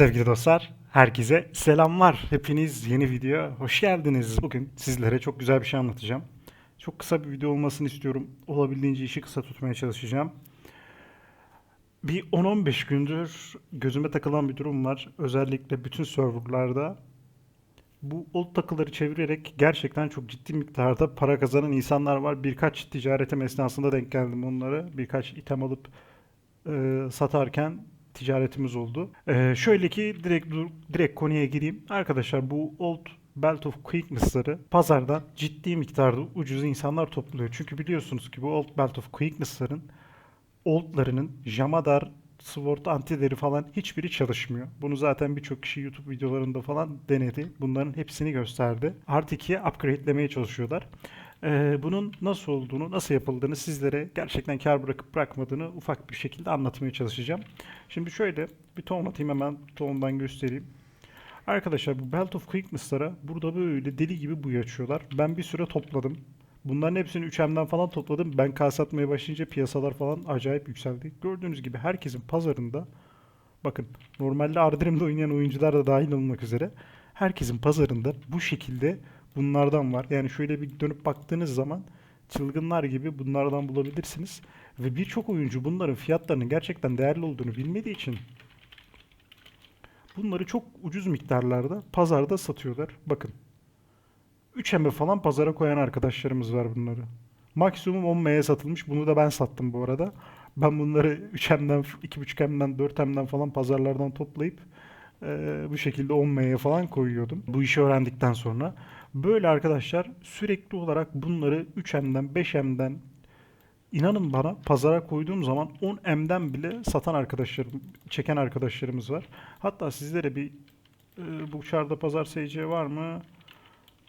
Sevgili dostlar, herkese selamlar. Hepiniz yeni video hoş geldiniz. Bugün sizlere çok güzel bir şey anlatacağım. Çok kısa bir video olmasını istiyorum. Olabildiğince işi kısa tutmaya çalışacağım. Bir 10-15 gündür gözüme takılan bir durum var. Özellikle bütün serverlarda bu old takıları çevirerek gerçekten çok ciddi miktarda para kazanan insanlar var. Birkaç ticaretim esnasında denk geldim onlara. Birkaç item alıp e, satarken ticaretimiz oldu. E, şöyle ki direkt direkt konuya gireyim. Arkadaşlar bu old Belt of Quickness'ları pazardan ciddi miktarda ucuz insanlar topluyor. Çünkü biliyorsunuz ki bu old Belt of Quickness'ların oldlarının Jamadar, Sword, Antideri falan hiçbiri çalışmıyor. Bunu zaten birçok kişi YouTube videolarında falan denedi. Bunların hepsini gösterdi. Artı 2'ye upgrade'lemeye çalışıyorlar. Ee, bunun nasıl olduğunu, nasıl yapıldığını sizlere gerçekten kar bırakıp bırakmadığını ufak bir şekilde anlatmaya çalışacağım. Şimdi şöyle bir ton atayım hemen tondan göstereyim. Arkadaşlar bu Belt of Quickness'lara burada böyle deli gibi buy açıyorlar. Ben bir süre topladım. Bunların hepsini 3M'den falan topladım. Ben kas atmaya başlayınca piyasalar falan acayip yükseldi. Gördüğünüz gibi herkesin pazarında bakın normalde Ardrim'de oynayan oyuncular da dahil olmak üzere herkesin pazarında bu şekilde bunlardan var. Yani şöyle bir dönüp baktığınız zaman çılgınlar gibi bunlardan bulabilirsiniz. Ve birçok oyuncu bunların fiyatlarının gerçekten değerli olduğunu bilmediği için bunları çok ucuz miktarlarda pazarda satıyorlar. Bakın 3M falan pazara koyan arkadaşlarımız var bunları. Maksimum 10M'ye satılmış. Bunu da ben sattım bu arada. Ben bunları 3M'den, 2.5M'den, 4M'den falan pazarlardan toplayıp eee, bu şekilde 10M'ye falan koyuyordum. Bu işi öğrendikten sonra. Böyle arkadaşlar sürekli olarak bunları 3M'den, 5M'den inanın bana pazara koyduğum zaman 10M'den bile satan arkadaşlarım, çeken arkadaşlarımız var. Hatta sizlere bir eee, bu çarda pazar SC var mı?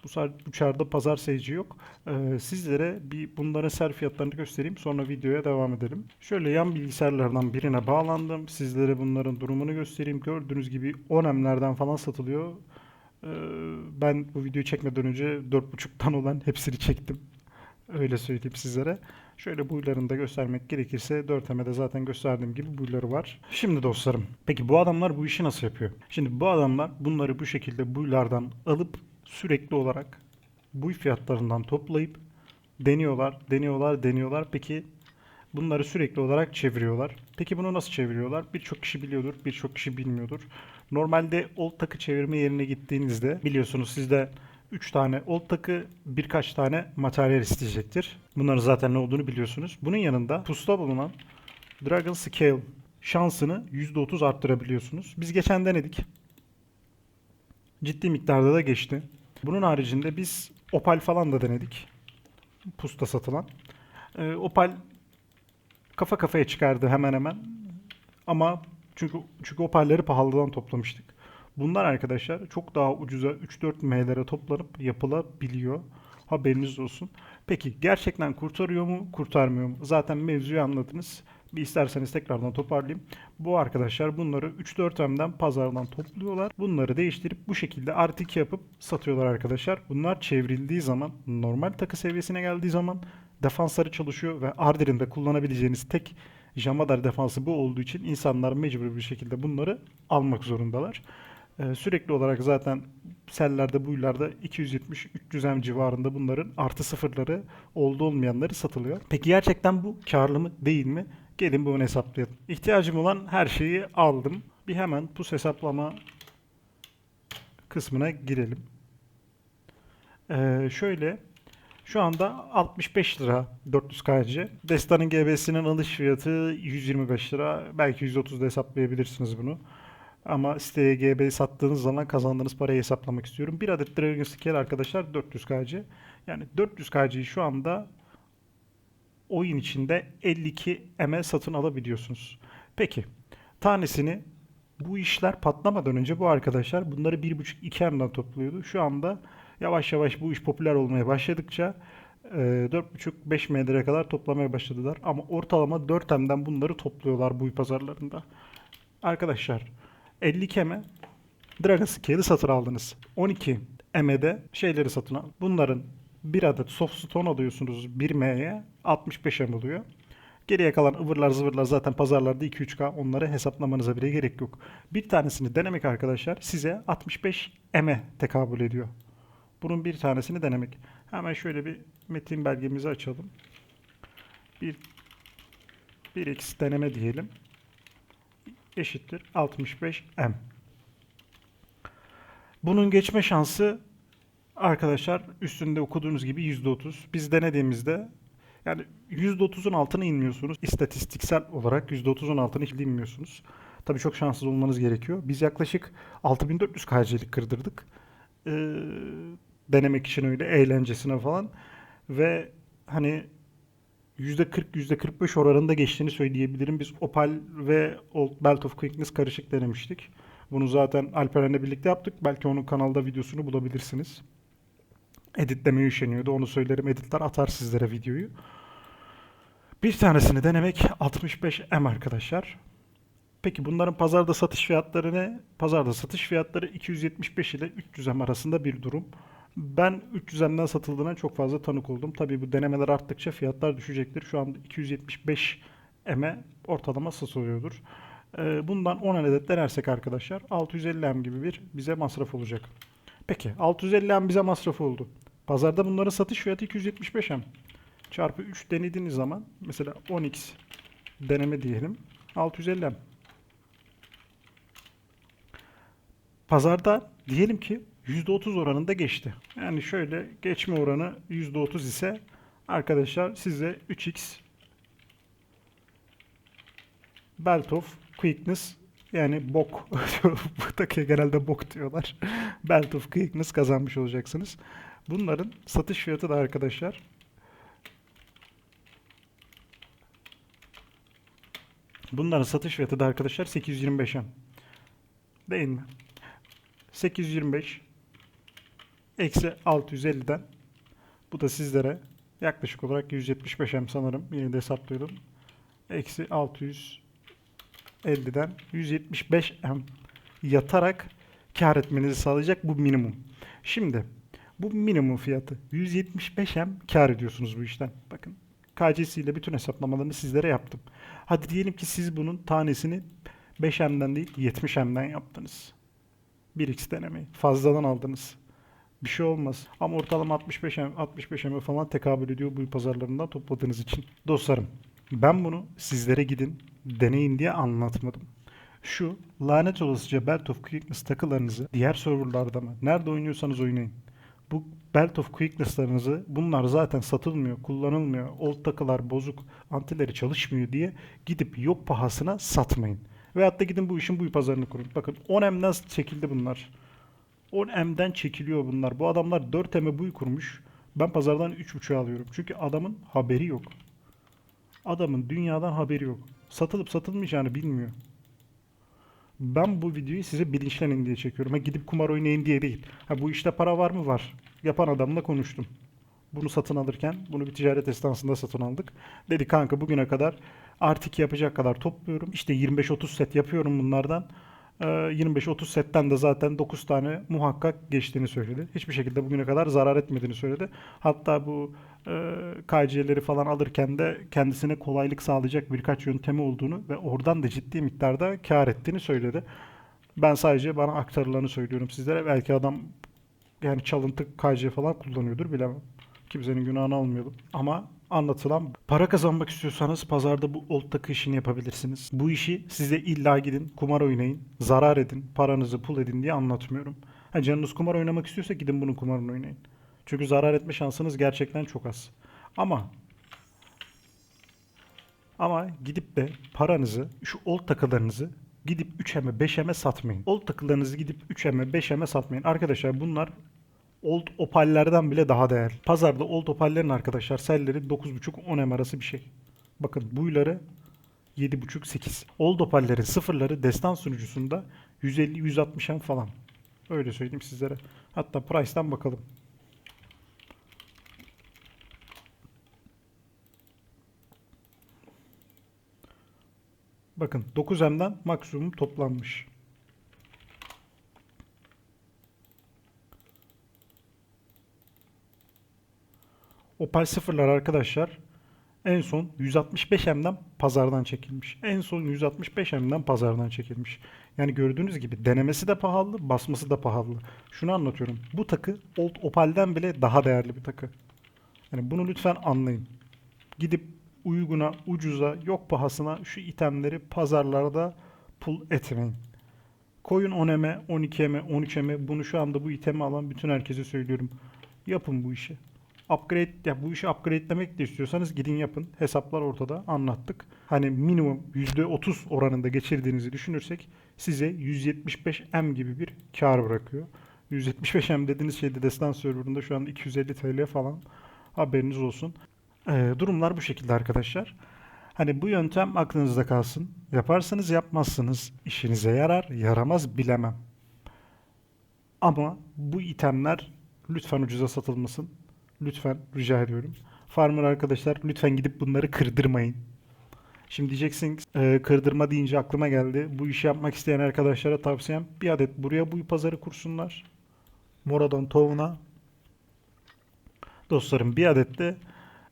Bu bu çarda pazar sayıcı yok. Ee, sizlere bir bunların ser fiyatlarını göstereyim. Sonra videoya devam edelim. Şöyle yan bilgisayarlardan birine bağlandım. Sizlere bunların durumunu göstereyim. Gördüğünüz gibi 10M'lerden falan satılıyor. Ee, ben bu videoyu çekmeden önce 4.5'tan olan hepsini çektim. Öyle söyleyeyim sizlere. Şöyle buylarını da göstermek gerekirse 4M'de zaten gösterdiğim gibi buyları var. Şimdi dostlarım, peki bu adamlar bu işi nasıl yapıyor? Şimdi bu adamlar bunları bu şekilde buylardan alıp sürekli olarak buy fiyatlarından toplayıp deniyorlar, deniyorlar, deniyorlar. Peki bunları sürekli olarak çeviriyorlar. Peki bunu nasıl çeviriyorlar? Birçok kişi biliyordur, birçok kişi bilmiyordur. Normalde old takı çevirme yerine gittiğinizde biliyorsunuz sizde 3 tane old takı, birkaç tane materyal isteyecektir. Bunların zaten ne olduğunu biliyorsunuz. Bunun yanında pusta bulunan Dragon Scale şansını %30 arttırabiliyorsunuz. Biz geçen denedik. Ciddi miktarda da geçti. Bunun haricinde biz Opal falan da denedik. Pusta satılan. Ee, Opal kafa kafaya çıkardı hemen hemen. Ama çünkü çünkü Opal'leri pahalıdan toplamıştık. Bunlar arkadaşlar çok daha ucuza 3-4 M'lere toplanıp yapılabiliyor. Haberiniz olsun. Peki gerçekten kurtarıyor mu, kurtarmıyor mu? Zaten mevzuyu anladınız. Bir isterseniz tekrardan toparlayayım. Bu arkadaşlar bunları 3-4 M'den pazardan topluyorlar. Bunları değiştirip bu şekilde artı 2 yapıp satıyorlar arkadaşlar. Bunlar çevrildiği zaman normal takı seviyesine geldiği zaman defansları çalışıyor ve Ardir'in kullanabileceğiniz tek Jamadar defansı bu olduğu için insanlar mecbur bir şekilde bunları almak zorundalar. Ee, sürekli olarak zaten sellerde buylarda 270-300 M civarında bunların artı sıfırları oldu olmayanları satılıyor. Peki gerçekten bu karlı mı değil mi? Gelin bunu hesaplayalım. İhtiyacım olan her şeyi aldım. Bir hemen pus hesaplama kısmına girelim. Ee, şöyle şu anda 65 lira 400 KC. Destan'ın GB'sinin alış fiyatı 125 lira. Belki 130 da hesaplayabilirsiniz bunu. Ama siteye GB sattığınız zaman kazandığınız parayı hesaplamak istiyorum. Bir adet Dragon Scale arkadaşlar 400 KC. Yani 400 KC'yi şu anda oyun içinde 52 M satın alabiliyorsunuz. Peki tanesini bu işler patlamadan önce bu arkadaşlar bunları 1.5-2 M'den topluyordu. Şu anda yavaş yavaş bu iş popüler olmaya başladıkça e, 4.5-5 M'lere kadar toplamaya başladılar. Ama ortalama 4 M'den bunları topluyorlar bu pazarlarında. Arkadaşlar 52 M Dragon Scale'i satın aldınız. 12 M'de şeyleri satın al. Bunların bir adet soft stone alıyorsunuz 1 M'ye 65 M oluyor. Geriye kalan ıvırlar zıvırlar zaten pazarlarda 2-3K onları hesaplamanıza bile gerek yok. Bir tanesini denemek arkadaşlar size 65 M'e tekabül ediyor. Bunun bir tanesini denemek. Hemen şöyle bir metin belgemizi açalım. Bir 1x deneme diyelim. Eşittir 65 M. Bunun geçme şansı arkadaşlar üstünde okuduğunuz gibi %30. Biz denediğimizde yani %30'un altına inmiyorsunuz. İstatistiksel olarak %30'un altına hiç inmiyorsunuz. Tabii çok şanssız olmanız gerekiyor. Biz yaklaşık 6400 KC'lik kırdırdık. Ee, denemek için öyle eğlencesine falan. Ve hani %40 %45 oranında geçtiğini söyleyebilirim. Biz Opal ve Old Belt of Quickness karışık denemiştik. Bunu zaten Alperen'le birlikte yaptık. Belki onun kanalda videosunu bulabilirsiniz. Editlemeye üşeniyordu. Onu söylerim. Editler atar sizlere videoyu. Bir tanesini denemek 65 M arkadaşlar. Peki bunların pazarda satış fiyatları ne? Pazarda satış fiyatları 275 ile 300 M arasında bir durum. Ben 300 M'den satıldığına çok fazla tanık oldum. Tabii bu denemeler arttıkça fiyatlar düşecektir. Şu anda 275 M'e ortalama satılıyordur. Ee, Bundan 10 adet denersek arkadaşlar 650 M gibi bir bize masraf olacak. Peki 650 M bize masraf oldu. Pazarda bunların satış fiyatı 275 M. Çarpı 3 denediğiniz zaman mesela 10x deneme diyelim 650 M. Pazarda diyelim ki %30 oranında geçti. Yani şöyle geçme oranı %30 ise arkadaşlar size 3x Belt of Quickness yani bok. Buradaki genelde bok diyorlar. Belt of Quickness kazanmış olacaksınız. Bunların satış fiyatı da arkadaşlar Bunların satış fiyatı da arkadaşlar 825 M. Değil mi? 825 eksi 650'den bu da sizlere yaklaşık olarak 175 M sanırım. Yine de hesaplıyorum. Eksi 650'den 175 M yatarak kar etmenizi sağlayacak bu minimum. Şimdi bu minimum fiyatı 175 M kar ediyorsunuz bu işten. Bakın KC'si ile bütün hesaplamalarını sizlere yaptım. Hadi diyelim ki siz bunun tanesini 5 M'den değil 70 M'den yaptınız. 1x denemeyi. Fazladan aldınız. Bir şey olmaz. Ama ortalama 65 M, 65 M falan tekabül ediyor bu pazarlarından topladığınız için. Dostlarım ben bunu sizlere gidin deneyin diye anlatmadım. Şu lanet olasıca Belt of Quickness takılarınızı diğer serverlarda mı? Nerede oynuyorsanız oynayın. Bu Belt of Quickness'larınızı bunlar zaten satılmıyor, kullanılmıyor. Old takılar bozuk, antileri çalışmıyor diye gidip yok pahasına satmayın. Veyahut da gidin bu işin bu pazarını kurun. Bakın 10M'den çekildi bunlar. 10M'den çekiliyor bunlar. Bu adamlar 4M'e buy kurmuş. Ben pazardan 3.5'a alıyorum. Çünkü adamın haberi yok. Adamın dünyadan haberi yok. Satılıp satılmayacağını bilmiyor. Ben bu videoyu size bilinçlenin diye çekiyorum. Ha gidip kumar oynayın diye değil. Ha bu işte para var mı? Var. Yapan adamla konuştum. Bunu satın alırken, bunu bir ticaret esnasında satın aldık. Dedi kanka bugüne kadar artık yapacak kadar topluyorum. İşte 25-30 set yapıyorum bunlardan. Ee, 25-30 setten de zaten 9 tane muhakkak geçtiğini söyledi. Hiçbir şekilde bugüne kadar zarar etmediğini söyledi. Hatta bu e, KC'leri falan alırken de kendisine kolaylık sağlayacak birkaç yöntemi olduğunu ve oradan da ciddi miktarda kar ettiğini söyledi. Ben sadece bana aktarılanı söylüyorum sizlere. Belki adam yani çalıntı KC falan kullanıyordur bilemem. Kimsenin günahını almayalım. Ama anlatılan para kazanmak istiyorsanız pazarda bu old takı işini yapabilirsiniz. Bu işi size illa gidin kumar oynayın, zarar edin, paranızı pul edin diye anlatmıyorum. Ha, canınız kumar oynamak istiyorsa gidin bunun kumarını oynayın. Çünkü zarar etme şansınız gerçekten çok az. Ama ama gidip de paranızı, şu old takılarınızı gidip 3M'e 5M'e satmayın. Old takılarınızı gidip 3M'e 5M'e satmayın. Arkadaşlar bunlar old opallerden bile daha değerli. Pazarda old opallerin arkadaşlar selleri 9.5-10 M arası bir şey. Bakın buyları 7.5-8. Old opallerin sıfırları destan sunucusunda 150-160 M falan. Öyle söyleyeyim sizlere. Hatta price'tan bakalım. Bakın 9M'den maksimum toplanmış. Opal sıfırlar arkadaşlar En son 165M'den pazardan çekilmiş. En son 165M'den pazardan çekilmiş. Yani gördüğünüz gibi denemesi de pahalı, basması da pahalı. Şunu anlatıyorum. Bu takı Old Opal'den bile daha değerli bir takı. Yani bunu lütfen anlayın. Gidip uyguna, ucuza, yok pahasına şu itemleri pazarlarda pul etmeyin. Koyun 10'eme, 12'eme, 13'eme bunu şu anda bu itemi alan bütün herkese söylüyorum. Yapın bu işi. Upgrade ya bu işi upgrade'lemek de istiyorsanız gidin yapın. Hesaplar ortada anlattık. Hani minimum %30 oranında geçirdiğinizi düşünürsek size 175M gibi bir kar bırakıyor. 175M dediğiniz şeyde destan serverında şu anda 250 TL falan. Haberiniz olsun. Ee, durumlar bu şekilde arkadaşlar. Hani bu yöntem aklınızda kalsın. Yaparsanız yapmazsınız. İşinize yarar, yaramaz bilemem. Ama bu itemler lütfen ucuza satılmasın. Lütfen rica ediyorum. Farmer arkadaşlar lütfen gidip bunları kırdırmayın. Şimdi diyeceksin e, kırdırma deyince aklıma geldi. Bu işi yapmak isteyen arkadaşlara tavsiyem bir adet buraya bu pazarı kursunlar. Moradan Town'a. Dostlarım bir adet de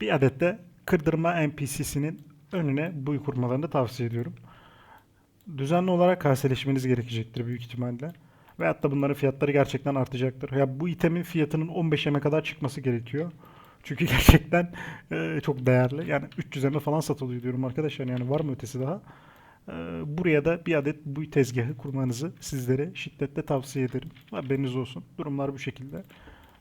bir adet de kırdırma NPC'sinin önüne buy kurmalarını tavsiye ediyorum. Düzenli olarak kaseleşmeniz gerekecektir büyük ihtimalle. Veyahut da bunların fiyatları gerçekten artacaktır. Ya bu itemin fiyatının 15'e kadar çıkması gerekiyor. Çünkü gerçekten e, çok değerli. Yani 300 eme falan satılıyor diyorum arkadaşlar. Yani var mı ötesi daha? E, buraya da bir adet bu tezgahı kurmanızı sizlere şiddetle tavsiye ederim. Haberiniz olsun. Durumlar bu şekilde.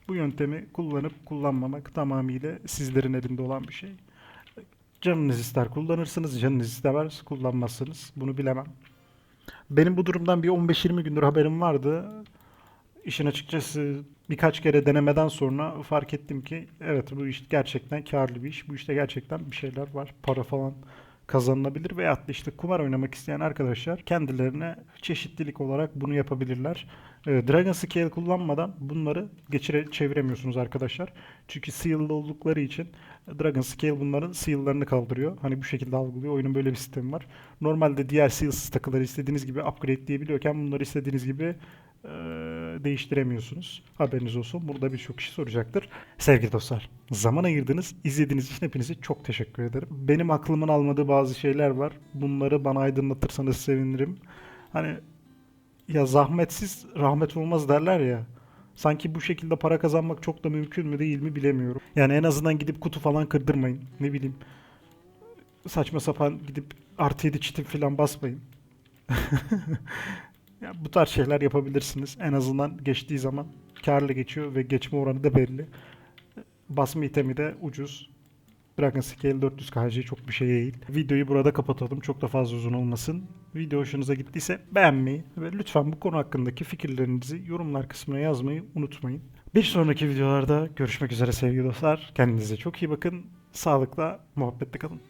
Bu yöntemi kullanıp kullanmamak tamamıyla sizlerin elinde olan bir şey. Canınız ister kullanırsınız, canınız istemez kullanmazsınız. Bunu bilemem. Benim bu durumdan bir 15-20 gündür haberim vardı. İşin açıkçası birkaç kere denemeden sonra fark ettim ki evet bu iş gerçekten karlı bir iş. Bu işte gerçekten bir şeyler var. Para falan kazanılabilir veyahut da işte kumar oynamak isteyen arkadaşlar kendilerine çeşitlilik olarak bunu yapabilirler. Ee, Dragon Scale kullanmadan bunları geçire çeviremiyorsunuz arkadaşlar. Çünkü seal'lı oldukları için Dragon Scale bunların seal'larını kaldırıyor. Hani bu şekilde algılıyor. Oyunun böyle bir sistemi var. Normalde diğer seal'sız takıları istediğiniz gibi upgrade diyebiliyorken bunları istediğiniz gibi e, değiştiremiyorsunuz. Haberiniz olsun. Burada birçok kişi soracaktır. Sevgili dostlar, zaman ayırdınız. izlediğiniz için hepinize çok teşekkür ederim. Benim aklımın almadığı bazı şeyler var. Bunları bana aydınlatırsanız sevinirim. Hani ya zahmetsiz rahmet olmaz derler ya. Sanki bu şekilde para kazanmak çok da mümkün mü değil mi bilemiyorum. Yani en azından gidip kutu falan kırdırmayın. Ne bileyim. Saçma sapan gidip artı 7 çitin falan basmayın. Ya bu tarz şeyler yapabilirsiniz. En azından geçtiği zaman karlı geçiyor ve geçme oranı da belli. Basma itemi de ucuz. Dragon Scale 400 KC çok bir şey değil. Videoyu burada kapatalım. Çok da fazla uzun olmasın. Video hoşunuza gittiyse beğenmeyi ve lütfen bu konu hakkındaki fikirlerinizi yorumlar kısmına yazmayı unutmayın. Bir sonraki videolarda görüşmek üzere sevgili dostlar. Kendinize çok iyi bakın. Sağlıkla, muhabbetle kalın.